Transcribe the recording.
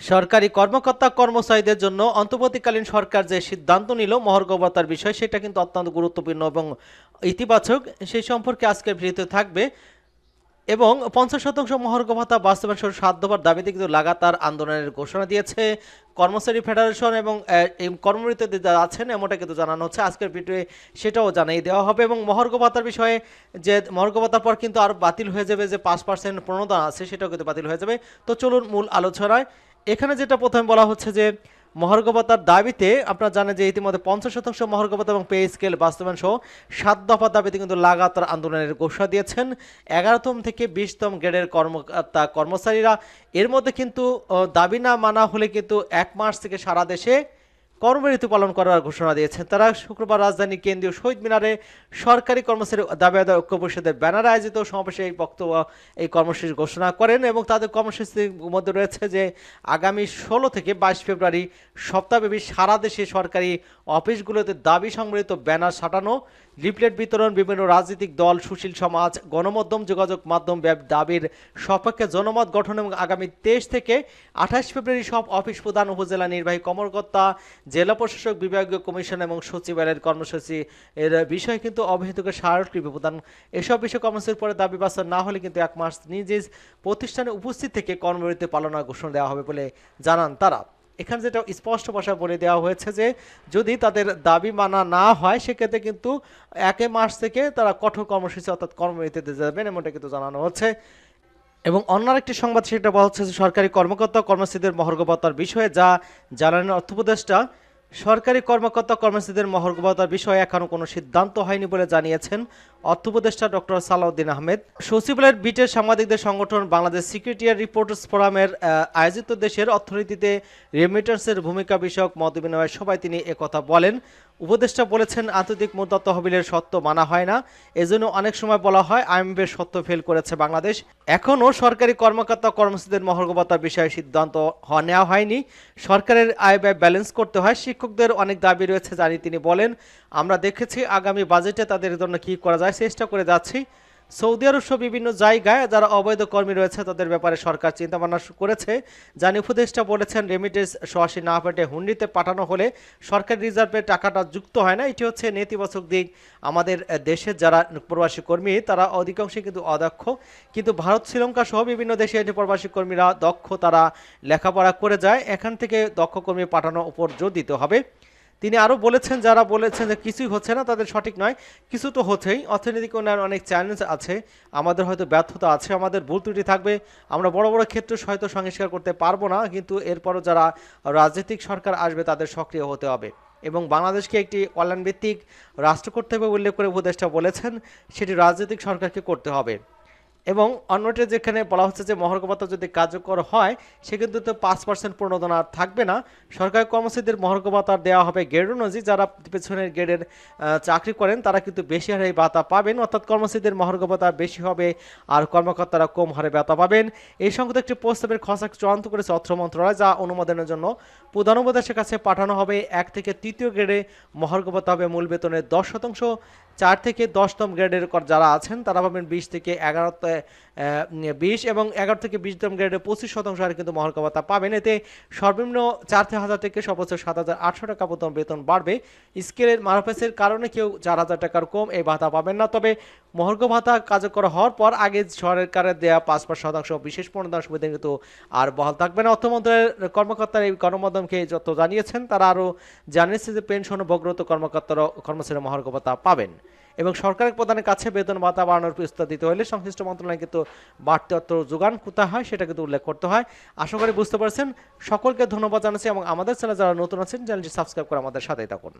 সরকারি কর্মকর্তা কর্মচারীদের জন্য অন্তর্বর্তীকালীন সরকার যে সিদ্ধান্ত নিল মহর্গবতার বিষয়, সেটা কিন্তু অত্যন্ত গুরুত্বপূর্ণ এবং ইতিবাচক। সেই সম্পর্কে আজকের ভিডিওতে থাকবে এবং পঞ্চাশ শতাংশ মহর্গ ভাতা বাস্তবায়ন সহ সাত দফার দাবিতে কিন্তু লাগাতার আন্দোলনের ঘোষণা দিয়েছে কর্মচারী ফেডারেশন এবং এই কর্মরীতিতে যারা আছেন এমনটা কিন্তু জানানো হচ্ছে। আজকের ভিডিওয়ে সেটাও জানিয়ে দেওয়া হবে এবং মহর্গ ভাতার বিষয়ে যে মহর্গ ভাতার পর কিন্তু আর বাতিল হয়ে যাবে যে পাঁচ পার্সেন্ট প্রণোদনা আছে, সেটাও কিন্তু বাতিল হয়ে যাবে। তো চলুন মূল আলোচনায়। এখানে যেটা প্রথমে বলা হচ্ছে যে মহার্গবতার দাবিতে আপনারা জানেন যে ইতিমধ্যে পঞ্চাশ শতাংশ মহার্গবতা এবং পে স্কেল বাস্তবায়ন সহ সাত দফা দাবিতে কিন্তু লাগাতার আন্দোলনের ঘোষণা দিয়েছেন। এগারোতম থেকে বিশতম গ্রেডের কর্মকর্তা কর্মচারীরা এর মধ্যে কিন্তু দাবি না মানা হলে কিন্তু এক মাস থেকে সারা দেশে কর্মবিরতি পালন করার ঘোষণা দিয়েছেন। তারা শুক্রবার রাজধানী কেন্দ্রীয় শহীদ মিনারে সরকারি কর্মচারী দাবি আদায় ঐক্য পরিষদের ব্যানারে আয়োজিত সমাবেশে এই বক্তব্য, এই কর্মসূচি ঘোষণা করেন এবং তাদের কর্মসূচির মধ্যে রয়েছে যে, আগামী ষোলো থেকে বাইশ ফেব্রুয়ারি সপ্তাহব্যাপী সারা দেশে সরকারি অফিসগুলোতে দাবি সংবলিত ব্যানার সাটানো লিফলেট বিতরণ বিভিন্ন রাজনৈতিক দল, সুশীল সমাজ, গণমাধ্যম, যোগাযোগ মাধ্যম দাবির সপক্ষে জনমত গঠন এবং আগামী তেইশ থেকে আঠাশ ফেব্রুয়ারি সব অফিস প্রধান, উপজেলা নির্বাহী কর্মকর্তা, জেলা প্রশাসক, বিভাগীয় কমিশন এবং সচিবালয়ের কর্মসূচি এর বিষয়ে কিন্তু অবহিতকে স্মারকলিপি প্রদান। এসব বিষয়ে কর্মসূচির পরে দাবি বাস্তব না হলে কিন্তু এক মাস নিজ প্রতিষ্ঠানে উপস্থিত থেকে কর্মবিরতি পালনের ঘোষণা দেওয়া হবে বলে জানান তারা। এখানে যেটা স্পষ্ট ভাষায় বলে দেওয়া হয়েছে যে যদি তাদের দাবি মানা না হয়, সেক্ষেত্রে কিন্তু একে মাস থেকে তারা কঠোর কর্মসূচি অর্থাৎ কর্মবিরতিতে যাবেন এমনটা কিন্তু জানানো হচ্ছে। এবং অন্য একটি সংবাদ, সেটা বলা হচ্ছে যে সরকারি কর্মকর্তা মহর্ঘ ভাতার বিষয়ে যা জানালেন অর্থ উপদেষ্টা সরকারি কর্মকর্তা কর্মচারীদের মহর্গবতার বিষয়ে এখনও কোনো সিদ্ধান্ত হয়নি বলে জানিয়েছেন অর্থ উপদেষ্টা ডক্টর সালাউদ্দিন আহমেদ। সচিবালয়ের বিটের সাংবাদিকদের সংগঠন বাংলাদেশ সিকিউরিটিয়ার রিপোর্টার্স ফোরামের আয়োজিত দেশের অর্থনীতিতে রেমিটার্সের ভূমিকা বিষয়ক মত বিনিময়ের সভায় তিনি একথা বলেন। উপদেষ্টা বলেছেন, আন্তর্জাতিক মুদ্রা তহবিলের সত্য মানা হয় না। এজন্য অনেক সময় বলা হয় আইএমএফের সত্য ফেল করেছে বাংলাদেশ। এখনও সরকারি কর্মকর্তা কর্মচারীদের মহর্গবতার বিষয়ে সিদ্ধান্ত নেওয়া হয়নি। সরকারের আয় ব্যয় ব্যালেন্স করতে হয়, শিক্ষকদের অনেক দাবি রয়েছে জানি তিনি বলেন, আমরা দেখেছি আগামী বাজেটে তাদের জন্য কি করা যায়, চেষ্টা করে যাচ্ছি। সৌদি আরব সহ বিভিন্ন জায়গায় যারা অবৈধ কর্মী রয়েছে, তাদের ব্যাপারে সরকার চিন্তা ভাবনা করেছে। জানি উপদেষ্টা বলেছেন রেমিটেন্স সরাসরি না পেটে হুন্ডিতে পাঠানো হলে সরকারি রিজার্ভে টাকাটা যুক্ত হয় না। এটি হচ্ছে নেতিবাচক দিক। আমাদের দেশের যারা প্রবাসী কর্মী, তারা অধিকাংশই কিন্তু অদক্ষ। কিন্তু ভারত, শ্রীলঙ্কা সহ বিভিন্ন দেশে এটি প্রবাসী কর্মীরা দক্ষ, তারা লেখাপড়া করে যায়। এখান থেকে দক্ষ কর্মী পাঠানোর উপর জোর দিতে হবে। তিনি আরও বলেছেন, যারা বলেছেন যে কিছুই হচ্ছে না, তাদের সঠিক নয়। কিছু তো হচ্ছেই। অর্থনৈতিক উন্নয়ন অনেক চ্যালেঞ্জ আছে। আমাদের হয়তো ব্যর্থতা আছে, আমাদের ভুল ত্রুটি থাকবে। আমরা বড় বড় ক্ষেত্রে হয়তো সংস্কার করতে পারব না, কিন্তু এরপরও যারা রাজনৈতিক সরকার আসবে, তাদের সক্রিয় হতে হবে। এবং বাংলাদেশকে একটি কল্যাণভিত্তিক রাষ্ট্র করতে হবে উল্লেখ করে উপদেষ্টা বলেছেন, সেটি রাজনৈতিক সরকারকে করতে হবে। এবং অন্যটি যেখানে বলা হচ্ছে যে মহর্গভাতা যদি কার্যকর হয় সেক্ষেত্রে তো পাঁচ পার্সেন্ট প্রণোদনা থাকবে না। সরকারি কর্মচারীদের মহর্গভাতা দেওয়া হবে গ্রেড অনুযায়ী। যারা পেছনের গ্রেডের চাকরি করেন, তারা কিন্তু বেশি হারে ভাতা পাবেন। অর্থাৎ কর্মচারীদের মহর্গভাতা বেশি হবে আর কর্মকর্তারা কম হারে ভাতা পাবেন। এই সংক্রান্ত একটি প্রস্তাবের খসড়া চূড়ান্ত করেছে অর্থ মন্ত্রণালয়, যা অনুমোদনের জন্য প্রধান উপদেশের কাছে পাঠানো হবে। এক থেকে তৃতীয় গ্রেডে মহর্গভাতা হবে মূল বেতনের দশ শতাংশ। চার থেকে দশতম গ্রেডের যারা আছেন, তারা পাবেন বিশ থেকে এগারোতে বিশ এবং এগারো থেকে বিশতম গ্রেডের পঁচিশ শতাংশ হারে কিন্তু মহর্ঘ ভাতা পাবেন। এতে সর্বনিম্ন চার হাজার থেকে সর্বোচ্চ সাত হাজার আটশো টাকা পর্যন্ত বেতন বাড়বে। স্কেলের মারফেসের কারণে কেউ চার হাজার টাকার কম এই ভাতা পাবেন না। তবে মহর্ঘ ভাতা কার্যকর হওয়ার পর আগে সরকারের দেওয়া পাঁচ পাঁচ শতাংশ বিশেষ প্রণোদনা সুবিধা কিন্তু আর বহাল থাকবে না। অর্থমন্ত্রের কর্মকর্তারা এই গণমাধ্যমকে যত জানিয়েছেন। তারা আরও জানিয়েছে যে পেনশন ও বগ্রত কর্মকর্তারা কর্মচারী মহর্ঘ ভাতা পাবেন। এবং সরকারের প্রধানের কাছে বেতন ভাতা বাড়ানোর প্রস্তাব দিতে হলে সংশ্লিষ্ট মন্ত্রণালয় কিন্তু বাড়তি অর্থ যোগান কোথা হয়, সেটা কিন্তু উল্লেখ করতে হয়। আশা করি বুঝতে পারছেন। সকলকে ধন্যবাদ জানাচ্ছি এবং আমাদের চ্যানেল যারা নতুন আছেন, চ্যানেলটি সাবস্ক্রাইব করে আমাদের সাথেই থাকুন।